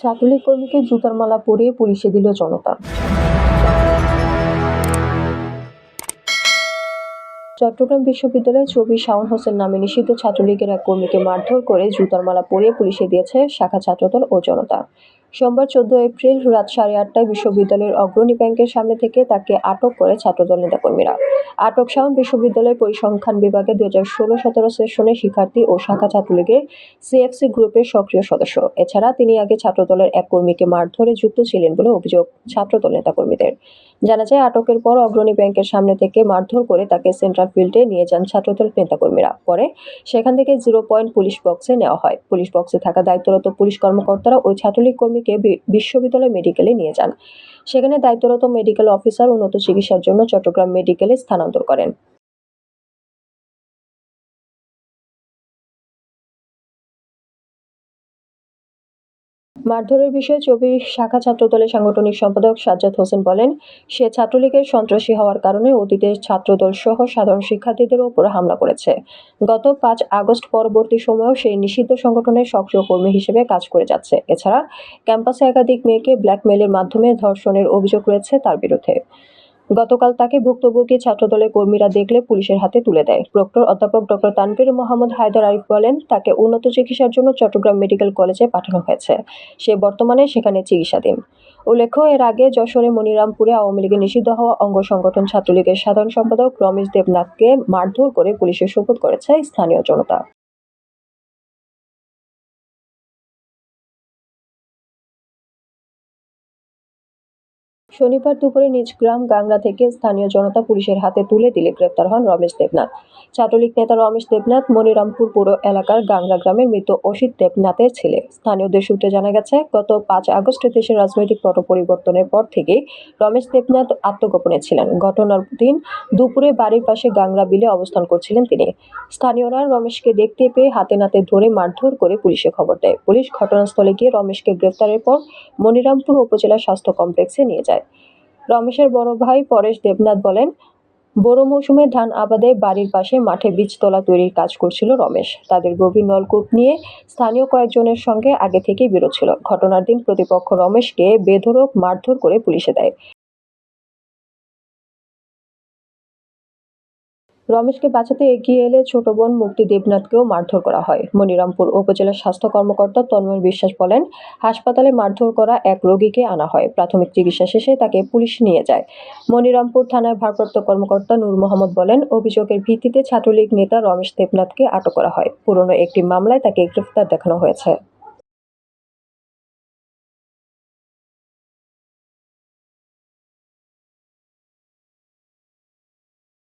ছাত্রলীগ কর্মীকে জুতার মালা পরিয়ে পুলিশে দিল জনতা। চট্টগ্রাম বিশ্ববিদ্যালয়ে ছবি শাওন হোসেন নামে নিষিদ্ধ ছাত্রলীগের এক কর্মীকে মারধর করে জুতার মালা পরিয়ে পুলিশে দিয়েছে শাখা ছাত্রদল ও জনতা। সোমবার চোদ্দ এপ্রিল রাত সাড়ে আটটায় বিশ্ববিদ্যালয়ের অগ্রণী ব্যাংকের সামনে থেকে তাকে আটক করে ছাত্রদল নেতাকর্মীরা। আটক শাওন বিশ্ববিদ্যালয়ের পরিসংখ্যান বিভাগে দুই হাজার ষোলো সতেরো সেশনে শিক্ষার্থী ও শাখা ছাত্রলীগের সিএফসি গ্রুপের সক্রিয় সদস্য। এছাড়া তিনি আগে ছাত্রদলের এক কর্মীকে মারধরে যুক্ত ছিলেন বলে অভিযোগ ছাত্রদল নেতাকর্মীদের। জানা যায়, আটকের পর অগ্রণী ব্যাংকের সামনে থেকে মারধর করে তাকে সেন্ট্রাল ফিল্ডে নিয়ে যান ছাত্রদল নেতাকর্মীরা। পরে সেখান থেকে জিরো পয়েন্ট পুলিশ বক্সে নেওয়া হয়। পুলিশ বক্সে থাকা দায়িত্বরত পুলিশ কর্মকর্তারা ওই ছাত্রলীগ কর্মীকে বি- বিশ্ববিদ্যালয় মেডিকেলে নিয়ে যান। সেখানে দায়িত্বরত মেডিকেল অফিসার উন্নত চিকিৎসার জন্য চট্টগ্রাম মেডিকেলে স্থানান্তর করেন। মারধরের বিষয়ে চবি শাখা ছাত্রদলের সাংগঠনিক সম্পাদক সাজ্জাদ হোসেন বলেন, সে ছাত্রলীগের সন্ত্রাসী হওয়ার কারণে অতীতের ছাত্রদল সহ সাধারণ শিক্ষার্থীদের ওপর হামলা করেছে। গত পাঁচ আগস্ট পরবর্তী সময়েও সেই নিষিদ্ধ সংগঠনের সক্রিয় কর্মী হিসেবে কাজ করে যাচ্ছে। এছাড়া ক্যাম্পাসে একাধিক মেয়েকে ব্ল্যাকমেলের মাধ্যমে ধর্ষণের অভিযোগ রয়েছে তার বিরুদ্ধে। গতকাল তাকে ভুক্তভোগী ছাত্রদলের কর্মীরা দেখলে পুলিশের হাতে তুলে দেয়। প্রক্টর অধ্যাপক ডক্টর তানভীর মোহাম্মদ হায়দার আরিফ বলেন, তাকে উন্নত চিকিৎসার জন্য চট্টগ্রাম মেডিকেল কলেজে পাঠানো হয়েছে। সে বর্তমানে সেখানে চিকিৎসাধীন। উল্লেখ্য, এর আগে যশোরে মনিরামপুরে আওয়ামী লীগের নিষিদ্ধ হওয়া অঙ্গ সংগঠন ছাত্রলীগের সাধারণ সম্পাদক রমেশ দেবনাথকে মারধর করে পুলিশে শপথ করেছে স্থানীয় জনতা। শনিবার দুপুরে নিজ গ্রাম গাংরা থেকে স্থানীয় জনতা পুলিশের হাতে তুলে দিলে গ্রেপ্তার হন রমেশ দেবনাথ। ছাত্রলীগ নেতা রমেশ দেবনাথ, মনিরামপুর পৌর এলাকার গাংরা গ্রামের মৃত অসিত দেবনাথের ছেলে। স্থানীয়দের সূত্রে জানা গেছে, গত পাঁচ আগস্ট দেশের রাজনৈতিক পট পরিবর্তনের পর থেকে রমেশ দেবনাথ আত্মগোপনে ছিলেন। ঘটনার দিন দুপুরে বাড়ির পাশে গাংরা বিলে অবস্থান করছিলেন তিনি। স্থানীয়রা রমেশকে দেখতে পেয়ে হাতে নাতে ধরে মারধর করে পুলিশে খবর দেয়। পুলিশ ঘটনাস্থলে গিয়ে রমেশকে গ্রেফতারের পর মনিরামপুর উপজেলা স্বাস্থ্য কমপ্লেক্সে নিয়ে যায়। রমেশের বড় ভাই পরেশ দেবনাথ বলেন, বড় মৌসুমে ধান আবাদে বাড়ির পাশে মাঠে বীজতলা তৈরির কাজ করছিল রমেশ। তাদের গভীর নলকূপ নিয়ে স্থানীয় কয়েকজনের সঙ্গে আগে থেকে বিরোধ ছিল। ঘটনার দিন প্রতিপক্ষ রমেশকে বেধরক মারধর করে পুলিশে দেয়। রমেশকে বাঁচাতে এগিয়ে এলে ছোট বোন মুক্তি দেবনাথকেও মারধর করা হয়। মনিরামপুর উপজেলা স্বাস্থ্য কর্মকর্তা তন্ময় বিশ্বাস বলেন, হাসপাতালে মারধর করা এক রোগীকে আনা হয়। প্রাথমিক চিকিৎসা শেষে তাকে পুলিশ নিয়ে যায়। মনিরামপুর থানার ভারপ্রাপ্ত কর্মকর্তা নূর মোহাম্মদ বলেন, অভিযোগের ভিত্তিতে ছাত্রলীগ নেতা রমেশ দেবনাথকে আটক করা হয়। পুরনো একটি মামলায় তাকে গ্রেফতার দেখানো হয়েছে।